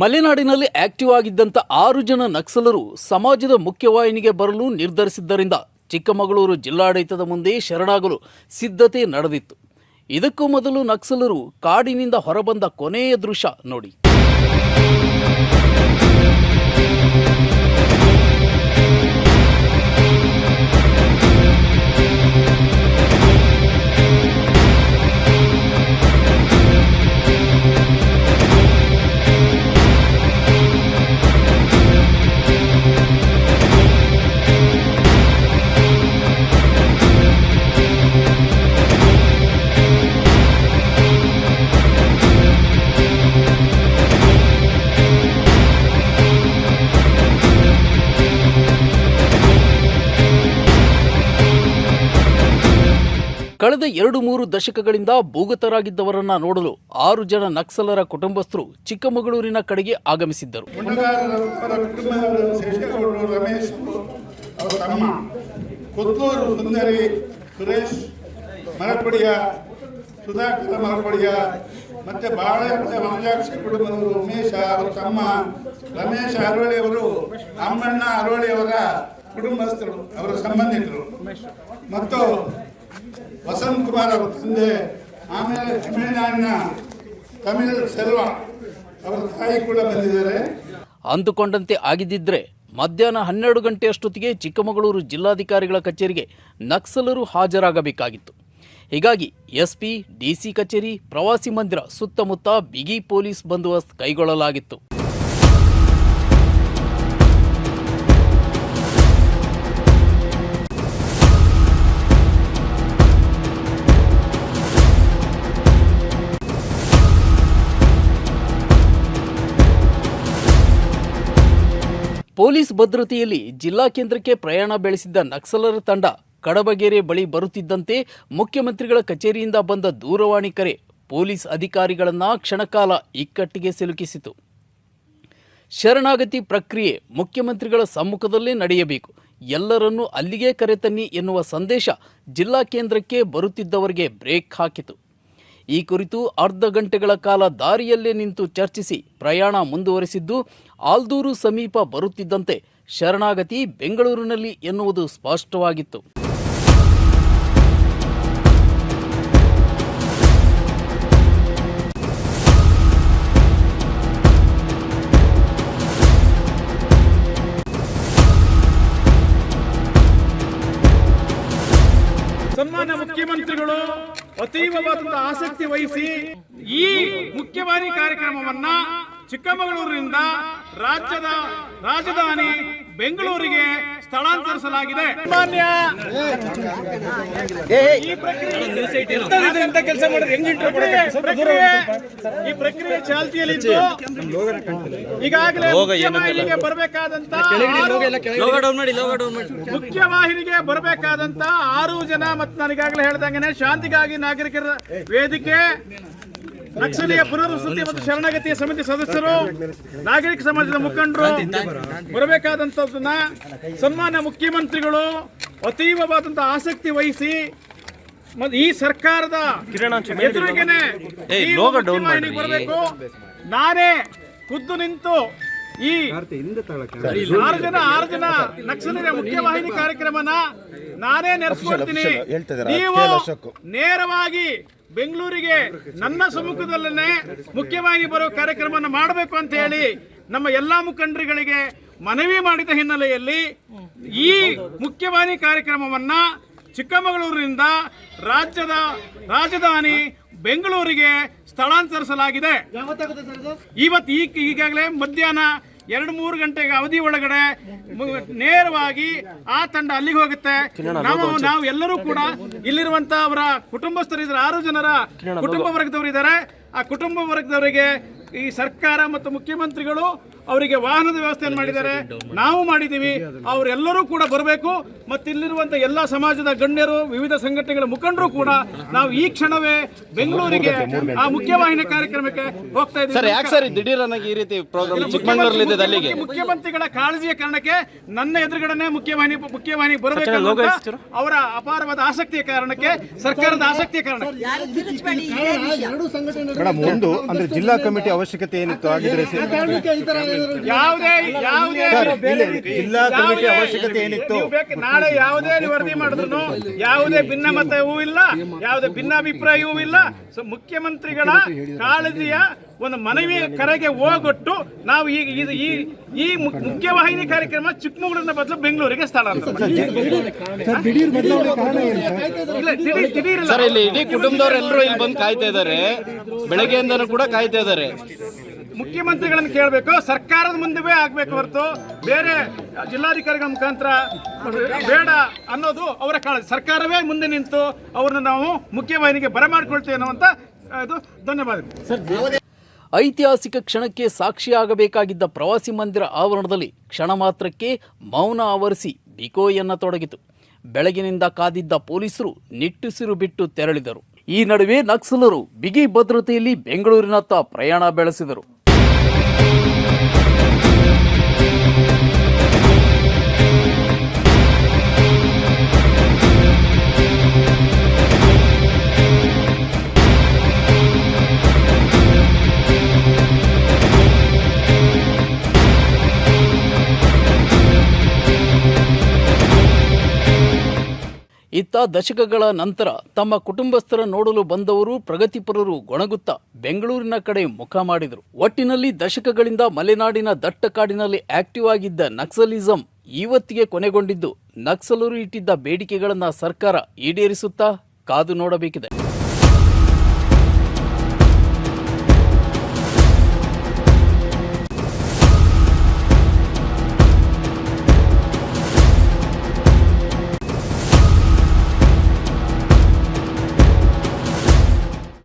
ಮಲೆನಾಡಿನಲ್ಲಿ ಆಕ್ಟಿವ್ ಆಗಿದ್ದಂಥ ಆರು ಜನ ನಕ್ಸಲರು ಸಮಾಜದ ಮುಖ್ಯವಾಹಿನಿಗೆ ಬರಲು ನಿರ್ಧರಿಸಿದ್ದರಿಂದ ಚಿಕ್ಕಮಗಳೂರು ಜಿಲ್ಲಾಡಳಿತದ ಮುಂದೆ ಶರಣಾಗಲು ಸಿದ್ಧತೆ ನಡೆದಿತ್ತು. ಇದಕ್ಕೂ ಮೊದಲು ನಕ್ಸಲರು ಕಾಡಿನಿಂದ ಹೊರಬಂದ ಕೊನೆಯ ದೃಶ್ಯ ನೋಡಿ. ಕಳೆದ ಎರಡು ಮೂರು ದಶಕಗಳಿಂದ ಭೂಗತರಾಗಿದ್ದವರನ್ನ ನೋಡಲು ಆರು ಜನ ನಕ್ಸಲರ ಕುಟುಂಬಸ್ಥರು ಚಿಕ್ಕಮಗಳೂರಿನ ಕಡೆಗೆ ಆಗಮಿಸಿದ್ದರು. ಸುಂದರಿ ಸುರೇಶ್ ಮರಪಡಿಯ ಸುಧಾಕರ ಮರಪಡಿಯ ಮತ್ತೆ ಬಾಳೆಹೊತ್ತ ವನಜಾಕ್ಷಿ ಕುಟುಂಬದವರು ಉಮೇಶ ಅವರ, ತಮ್ಮ ರಮೇಶ್ ಅರವಳಿ ಅವರು ಅಮ್ಮಣ್ಣ ಅರವಳಿ ಅವರ ಕುಟುಂಬಸ್ಥರು, ಅವರ ಸಂಬಂಧಿಕರು. ಮತ್ತು ವಸಂತ್ ಕುಮಾರ್ ಅವರ ತಂದೆ, ಆಮೇಲೆ ತಮಿಳುನಾಡಿನ ತಮಿಳ್ ಸೆಲ್ವ ಅವರ ತಾಯಿ ಕೂಡ ಬಂದಿದ್ದಾರೆ. ಅಂದುಕೊಂಡಂತೆ ಆಗಿದ್ದಿದ್ರೆ ಮಧ್ಯಾಹ್ನ ಹನ್ನೆರಡು ಗಂಟೆಯಷ್ಟೊತ್ತಿಗೆ ಚಿಕ್ಕಮಗಳೂರು ಜಿಲ್ಲಾಧಿಕಾರಿಗಳ ಕಚೇರಿಗೆ ನಕ್ಸಲರು ಹಾಜರಾಗಬೇಕಾಗಿತ್ತು. ಹೀಗಾಗಿ ಎಸ್ಪಿ, ಡಿಸಿ ಕಚೇರಿ, ಪ್ರವಾಸಿ ಮಂದಿರ ಸುತ್ತಮುತ್ತ ಬಿಗಿ ಪೊಲೀಸ್ ಬಂದೋಬಸ್ತ್ ಕೈಗೊಳ್ಳಲಾಗಿತ್ತು. ಪೊಲೀಸ್ ಭದ್ರತೆಯಲ್ಲಿ ಜಿಲ್ಲಾ ಕೇಂದ್ರಕ್ಕೆ ಪ್ರಯಾಣ ಬೆಳೆಸಿದ್ದ ನಕ್ಸಲರ ತಂಡ ಕಡಬಗೆರೆ ಬಳಿ ಬರುತ್ತಿದ್ದಂತೆ ಮುಖ್ಯಮಂತ್ರಿಗಳ ಕಚೇರಿಯಿಂದ ಬಂದ ದೂರವಾಣಿ ಕರೆ ಪೊಲೀಸ್ ಅಧಿಕಾರಿಗಳನ್ನ ಕ್ಷಣಕಾಲ ಇಕ್ಕಟ್ಟಿಗೆ ಸಿಲುಕಿಸಿತು. ಶರಣಾಗತಿ ಪ್ರಕ್ರಿಯೆ ಮುಖ್ಯಮಂತ್ರಿಗಳ ಸಮ್ಮುಖದಲ್ಲೇ ನಡೆಯಬೇಕು. ಎಲ್ಲರನ್ನೂ ಅಲ್ಲಿಗೆ ಕರೆತನ್ನಿ ಎನ್ನುವ ಸಂದೇಶ ಜಿಲ್ಲಾ ಕೇಂದ್ರಕ್ಕೆ ಬರುತ್ತಿದ್ದವರಿಗೆ ಬ್ರೇಕ್ ಹಾಕಿತು. ಈ ಕುರಿತು ಅರ್ಧ ಗಂಟೆಗಳ ಕಾಲ ದಾರಿಯಲ್ಲೇ ನಿಂತು ಚರ್ಚಿಸಿ ಪ್ರಯಾಣ ಮುಂದುವರೆಸಿದ್ದು ಆಲ್ದೂರು ಸಮೀಪ ಬರುತ್ತಿದ್ದಂತೆ ಶರಣಾಗತಿ ಬೆಂಗಳೂರಿನಲ್ಲಿ ಎನ್ನುವುದು ಸ್ಪಷ್ಟವಾಗಿತ್ತು. ಸನ್ಮಾನ್ಯ ಮುಖ್ಯಮಂತ್ರಿಗಳು ಅತೀವವಾದಂತಹ ಆಸಕ್ತಿ ವಹಿಸಿ ಈ ಮುಖ್ಯವಾಹಿನಿ ಕಾರ್ಯಕ್ರಮವನ್ನ ಚಿಕ್ಕಮಗಳೂರಿನಿಂದ ರಾಜ್ಯದ ರಾಜಧಾನಿ ಬೆಂಗಳೂರಿಗೆ ಸ್ಥಳಾಂತರಿಸಲಾಗಿದೆ. ಈ ಪ್ರಕ್ರಿಯೆ ಈ ಪ್ರಕ್ರಿಯೆ ಚಾಲ್ತಿಯಲ್ಲಿದ್ದು ಈಗಾಗಲೇ ಮುಖ್ಯವಾಹಿನಿಗೆ ಬರಬೇಕಾದಂತ ಮುಖ್ಯವಾಹಿನಿಗೆ ಬರಬೇಕಾದಂತ ಆರು ಜನ ಮತ್ತು ನನಗಾಗಲೇ ಹೇಳ್ದಂಗೆ ಶಾಂತಿಗಾಗಿ ನಾಗರಿಕರ ವೇದಿಕೆ ನಕ್ಸಲಿಯ ಪುನರ್ವಸತಿ ಮತ್ತು ಶರಣಾಗತಿಯ ಸಮಿತಿ ಸದಸ್ಯರು ನಾಗರಿಕ ಸಮಾಜದ ಮುಖಂಡರು ಬರಬೇಕಾದಂಥದ್ದನ್ನ ಸನ್ಮಾನ್ಯ ಮುಖ್ಯಮಂತ್ರಿಗಳು ಅತೀವವಾದಂತಹ ಆಸಕ್ತಿ ವಹಿಸಿ ಮತ್ತು ಈ ಸರ್ಕಾರದ ಎದುರಿಗೆನೆ ಮುಖ್ಯವಾಹಿನಿಗೆ ಬರಬೇಕು. ನಾನೇ ಖುದ್ದು ನಿಂತು ಈ ಆರು ಜನ ಆರು ಜನ ನಕ್ಸಲರ ಮುಖ್ಯವಾಹಿನಿ ಕಾರ್ಯಕ್ರಮನ ನಾನೇ ನೆರೆಸ್ಕೊಳ್ತೀನಿ ನೀವು ನೇರವಾಗಿ ಬೆಂಗಳೂರಿಗೆ ನನ್ನ ಸಮ್ಮುಖದಲ್ಲೇ ಮುಖ್ಯವಾಹಿನಿ ಬರೋ ಕಾರ್ಯಕ್ರಮವನ್ನು ಮಾಡಬೇಕು ಅಂತ ಹೇಳಿ ನಮ್ಮ ಎಲ್ಲ ಮುಖಂಡರುಗಳಿಗೆ ಮನವಿ ಮಾಡಿದ ಹಿನ್ನೆಲೆಯಲ್ಲಿ ಈ ಮುಖ್ಯವಾಹಿನಿ ಕಾರ್ಯಕ್ರಮವನ್ನ ಚಿಕ್ಕಮಗಳೂರಿನಿಂದ ರಾಜ್ಯದ ರಾಜಧಾನಿ ಬೆಂಗಳೂರಿಗೆ ಸ್ಥಳಾಂತರಿಸಲಾಗಿದೆ. ಇವತ್ತು ಈ ಈಗಾಗಲೇ ಮಧ್ಯಾಹ್ನ ಎರಡು ಮೂರು ಗಂಟೆಗೆ ಅವಧಿ ಒಳಗಡೆ ನೇರವಾಗಿ ಆ ತಂಡ ಅಲ್ಲಿಗೆ ಹೋಗುತ್ತೆ. ನಾವು ನಾವು ಎಲ್ಲರೂ ಕೂಡ ಇಲ್ಲಿರುವಂತ ಅವರ ಕುಟುಂಬಸ್ಥರಿದ್ದಾರೆ ಆರು ಜನರ ಕುಟುಂಬ ವರ್ಗದವರು ಇದ್ದಾರೆ ಆ ಕುಟುಂಬ ವರ್ಗದವರಿಗೆ ಈ ಸರ್ಕಾರ ಮತ್ತು ಮುಖ್ಯಮಂತ್ರಿಗಳು ಅವರಿಗೆ ವಾಹನದ ವ್ಯವಸ್ಥೆಯನ್ನು ಮಾಡಿದ್ದಾರೆ. ನಾವು ಮಾಡಿದ್ದೀವಿ. ಅವರೆಲ್ಲರೂ ಕೂಡ ಬರಬೇಕು. ಮತ್ತು ಇಲ್ಲಿರುವಂಥ ಎಲ್ಲ ಸಮಾಜದ ಗಣ್ಯರು ವಿವಿಧ ಸಂಘಟನೆಗಳ ಮುಖಂಡರು ಕೂಡ ನಾವು ಈ ಕ್ಷಣವೇ ಬೆಂಗಳೂರಿಗೆ ಆ ಮುಖ್ಯವಾಹಿನಿ ಕಾರ್ಯಕ್ರಮಕ್ಕೆ ಹೋಗ್ತಾ ಸರ್ ಇದ್ದೀವಿ ಯಾಕೆ ಸರ್ ದಿಢೀರನಾಗಿ ಈ ರೀತಿ ಪ್ರೋಗ್ರಾಮ್ ಚಿಕ್ಕಮಂಗ್ಳೂರಲ್ಲಿ ಅಲ್ಲಿಗೆ? ಮುಖ್ಯಮಂತ್ರಿಗಳ ಕಾಳಜಿಯ ಕಾರಣಕ್ಕೆ ನನ್ನ ಎದುರುಗಡೆ ಮುಖ್ಯವಾಹಿನಿ ಮುಖ್ಯವಾಹಿನಿ ಬರಬೇಕು ಅವರ ಅಪಾರವಾದ ಆಸಕ್ತಿಯ ಕಾರಣಕ್ಕೆ ಸರ್ಕಾರದ ಆಸಕ್ತಿಯ ಕಾರಣಕ್ಕೆ. ಮೇಡಮ್ ಒಂದು ಅಂದ್ರೆ ಜಿಲ್ಲಾ ಕಮಿಟಿ ಅವಶ್ಯಕತೆ ಏನಿತ್ತು? ಆಗಿದ್ರೆ ಯಾವುದೇ ಯಾವುದೇ ಜಿಲ್ಲಾ ಕಮಿಟಿ ಯಾವುದೇ- ಅವಶ್ಯಕತೆ ಏನಿತ್ತು? ನಾಳೆ ಯಾವುದೇ ವರದಿ ಮಾಡಿದ್ರು ಯಾವುದೇ ಭಿನ್ನಮತವೂ ಇಲ್ಲ ಯಾವುದೇ ಭಿನ್ನಾಭಿಪ್ರಾಯವೂ ಇಲ್ಲ. ಸೊ ಮುಖ್ಯಮಂತ್ರಿಗಳ ಕಾಳಜಿಯ ಒಂದು ಮನವಿ ಕರೆಗೆ ಹೋಗೊಟ್ಟು ನಾವು ಈಗ ಇದು ಈ ಈ ಮುಖ್ಯವಾಹಿನಿ ಕಾರ್ಯಕ್ರಮ ಚಿಕ್ಕಮಗಳೂರಿನ ಬದಲು ಬೆಂಗಳೂರಿಗೆ ಸ್ಥಳಾಂತರ ಇಡೀ ಕುಟುಂಬದವರೆಲ್ಲರೂ ಇಲ್ಲಿ ಬಂದು ಕಾಯ್ತಾ ಇದ್ದಾರೆ. ಬೆಳಗ್ಗೆಯಿಂದನೂ ಕೂಡ ಕಾಯ್ತಾ ಇದ್ದಾರೆ. ಮುಖ್ಯಮಂತ್ರಿಗಳನ್ನು ಕೇಳಬೇಕು, ಸರ್ಕಾರದ ಮುಂದೆವೇ ಆಗ್ಬೇಕು ಹೊರತು ಬೇರೆ ಜಿಲ್ಲಾಧಿಕಾರಿಗಳ ಮುಖಾಂತರ ಬೇಡ ಅನ್ನೋದು ಅವರ ಕಾಳಜಿ. ಸರ್ಕಾರವೇ ಮುಂದೆ ನಿಂತು ಅವ್ರನ್ನ ನಾವು ಮುಖ್ಯವಾಹಿನಿಗೆ ಬರಮಾಡ್ಕೊಳ್ತೇವೆ ಅನ್ನುವಂತ ಇದು ಧನ್ಯವಾದಗಳು. ಐತಿಹಾಸಿಕ ಕ್ಷಣಕ್ಕೆ ಸಾಕ್ಷಿಯಾಗಬೇಕಾಗಿದ್ದ ಪ್ರವಾಸಿ ಮಂದಿರ ಆವರಣದಲ್ಲಿ ಕ್ಷಣ ಮಾತ್ರಕ್ಕೆ ಮೌನ ಆವರಿಸಿ ಬಿಕೋಯನ್ನ ತೊಡಗಿತು. ಬೆಳಗಿನಿಂದ ಕಾದಿದ್ದ ಪೊಲೀಸರು ನಿಟ್ಟುಸಿರು ಬಿಟ್ಟು ತೆರಳಿದರು. ಈ ನಡುವೆ ನಕ್ಸಲರು ಬಿಗಿ ಭದ್ರತೆಯಲ್ಲಿ ಬೆಂಗಳೂರಿನತ್ತ ಪ್ರಯಾಣ ಬೆಳೆಸಿದರು. ಇತ್ತ ದಶಕಗಳ ನಂತರ ತಮ್ಮ ಕುಟುಂಬಸ್ಥರ ನೋಡಲು ಬಂದವರು ಪ್ರಗತಿಪರರು ಗೊಣಗುತ್ತಾ ಬೆಂಗಳೂರಿನ ಕಡೆ ಮುಖ ಮಾಡಿದರು. ಒಟ್ಟಿನಲ್ಲಿ ದಶಕಗಳಿಂದ ಮಲೆನಾಡಿನ ದಟ್ಟ ಕಾಡಿನಲ್ಲಿ ಆಕ್ಟಿವ್ ಆಗಿದ್ದ ನಕ್ಸಲಿಸಂ ಇವತ್ತಿಗೆ ಕೊನೆಗೊಂಡಿದ್ದು ನಕ್ಸಲರು ಇಟ್ಟಿದ್ದ ಬೇಡಿಕೆಗಳನ್ನು ಸರ್ಕಾರ ಈಡೇರಿಸುತ್ತಾ ಕಾದು ನೋಡಬೇಕಿದೆ.